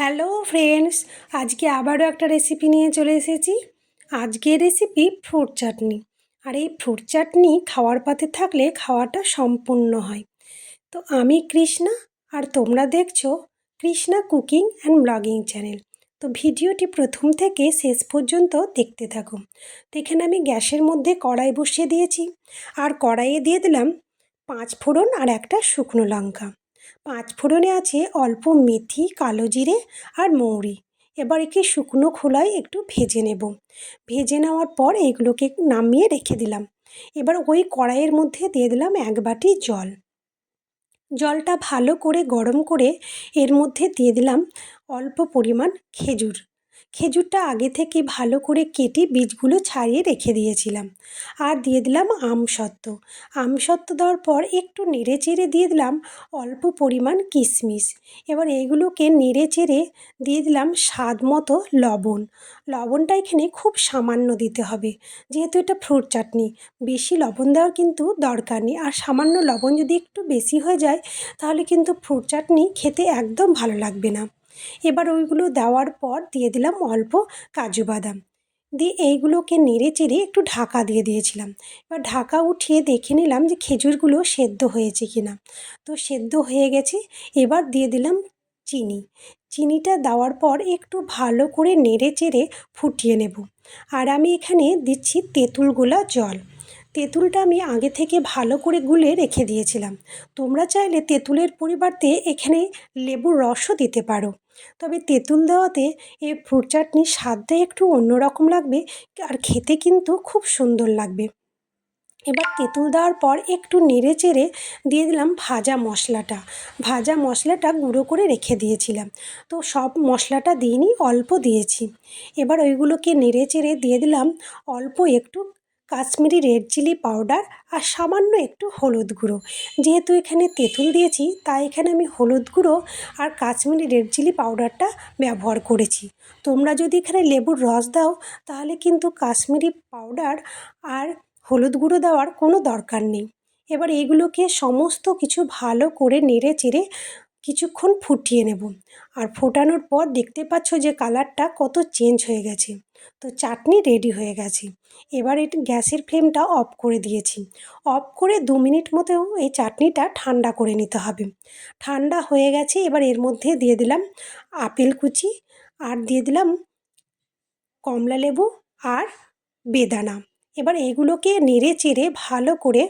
Hello friends, আজকে আবারও একটা রেসিপি নিয়ে চলে এসেছি। আজকের রেসিপি ফ্রুট চাটনি আর এই ফ্রুট চাটনি খাওয়ার পাতে থাকলে খাওয়াটা সম্পূর্ণ হয়। তো আমি কৃষ্ণা, আর তোমরা দেখছ Krishna cooking and blogging channel তো ভিডিওটি প্রথম থেকে শেষ পর্যন্ত দেখতে থাকো। তো এখানে আমি গ্যাসের মধ্যে কড়াই বসিয়ে দিয়েছি। আর কড়াইয়ে দিয়ে দিলাম পাঁচ ফোড়ন আর একটা শুকনো লঙ্কা। পাঁচ ফোড়নে আছে অল্প মেথি, কালো জিরে আর মৌরি। এবার একে শুকনো খোলায় একটু ভেজে নেব। ভেজে নেওয়ার পর এগুলোকে নামিয়ে রেখে দিলাম। এবার ওই কড়াইয়ের মধ্যে দিয়ে দিলাম এক বাটি জল। জলটা ভালো করে গরম করে এর মধ্যে দিয়ে দিলাম অল্প পরিমাণ খেজুর। খেজুরটা আগে থেকে ভালো করে কেটে বীজগুলো ছাড়িয়ে রেখে দিয়েছিলাম। আর দিয়ে দিলাম আমসত্ত্ব আমসত্ত্ব দেওয়ার পর একটু নেড়ে চেড়ে দিয়ে দিলাম অল্প পরিমাণ কিশমিশ। এবার এইগুলোকে নেড়ে চেড়ে দিয়ে দিলাম স্বাদ মতো লবণ। লবণটা এখানে খুব সামান্য দিতে হবে। যেহেতু এটা ফ্রুট চাটনি, বেশি লবণ দেওয়ার কিন্তু দরকার নেই। আর সামান্য লবণ যদি একটু বেশি হয়ে যায়, তাহলে কিন্তু ফ্রুট চাটনি খেতে একদম ভালো লাগবে না। এবার ওইগুলো দেওয়ার পর দিয়ে দিলাম অল্প কাজু বাদাম। দিয়ে এইগুলোকে নেড়ে চেড়ে একটু ঢাকা দিয়ে দিয়েছিলাম। এবার ঢাকা উঠিয়ে দেখে নিলাম যে খেজুরগুলো সেদ্ধ হয়েছে কিনা। তো সেদ্ধ হয়ে গেছে, এবার দিয়ে দিলাম চিনি। চিনিটা দেওয়ার পর একটু ভালো করে নেড়ে চেড়ে ফুটিয়ে নেব। আর আমি এখানে দিচ্ছি তেঁতুল গোলা জল। তেঁতুলটা আমি আগে থেকে ভালো করে গুলে রেখে দিয়েছিলাম। তোমরা চাইলে তেঁতুলের পরিবর্তে এখানে লেবুর রসও দিতে পারো। তবে তেঁতুল দেওয়াতে এই ফ্রুট চাটনির স্বাদটা একটু অন্যরকম লাগবে আর খেতে কিন্তু খুব সুন্দর লাগবে। এবার তেঁতুল দেওয়ার পর একটু নেড়ে চেড়ে দিয়ে দিলাম ভাজা মশলাটা। ভাজা মশলাটা গুঁড়ো করে রেখে দিয়েছিলাম। তো সব মশলাটা দিইনি, অল্প দিয়েছি। এবার ওইগুলোকে নেড়ে চেড়ে দিয়ে দিলাম অল্প একটু কাশ্মীরি রেড চিলি পাউডার আর সামান্য একটু হলুদ গুঁড়ো। যেহেতু এখানে তেঁতুল দিয়েছি, তাই এখানে আমি হলুদ গুঁড়ো আর কাশ্মীরি রেড চিলি পাউডারটা ব্যবহার করেছি। তোমরা যদি এখানে লেবুর রস দাও, তাহলে কিন্তু কাশ্মীরি পাউডার আর হলুদ গুঁড়ো দেওয়ার কোনো দরকার নেই। এবার এগুলোকে সমস্ত কিছু ভালো করে নেড়ে চেড়ে কিছুক্ষণ ফুটিয়ে নেব। আর ফোটানোর পর দেখতে পাচ্ছ যে কালারটা কত চেঞ্জ হয়ে গেছে। তো চাটনি রেডি হয়ে গেছে। এবার এটি গ্যাসের ফ্লেমটা অফ করে দিয়েছি। অফ করে দু মিনিট মতো এই চাটনিটা ঠান্ডা করে নিতে হবে। ঠান্ডা হয়ে গেছে, এবার এর মধ্যে দিয়ে দিলাম আপেল কুচি আর দিয়ে দিলাম কমলা লেবু আর বেদানা। এবার এগুলোকে নেড়ে চেড়ে ভালো করে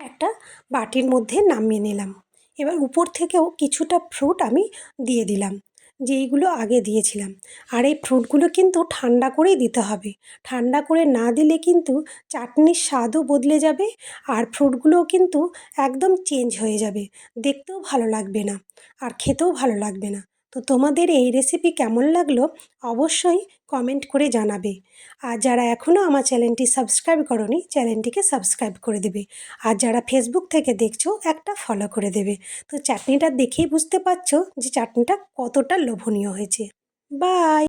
একটা বাটির মধ্যে নামিয়ে নিলাম। এবার উপর থেকেও কিছুটা ফ্রুট আমি দিয়ে দিলাম। যেইগুলো আগে দিয়েছিলাম। আর এই ফ্রুটগুলো কিন্তু ঠান্ডা করেই দিতে হবে। ঠান্ডা করে না দিলে কিন্তু চাটনির স্বাদও বদলে যাবে আর ফ্রুটগুলোও কিন্তু একদম চেঞ্জ হয়ে যাবে। দেখতেও ভালো লাগবে না। আর খেতেও ভালো লাগবে না। তো তোমাদের এই রেসিপি কেমন লাগল অবশ্যই কমেন্ট করে জানাবে। আর যারা এখনও আমার চ্যানেলটি সাবস্ক্রাইব করনি চ্যানেলটিকে সাবস্ক্রাইব করে দেবে। আর যারা ফেসবুক থেকে দেখছ, একটা ফলো করে দেবে। তো চাটনিটা দেখেই বুঝতে পারছ যে চাটনিটা কতটা লোভনীয় হয়েছে। বাই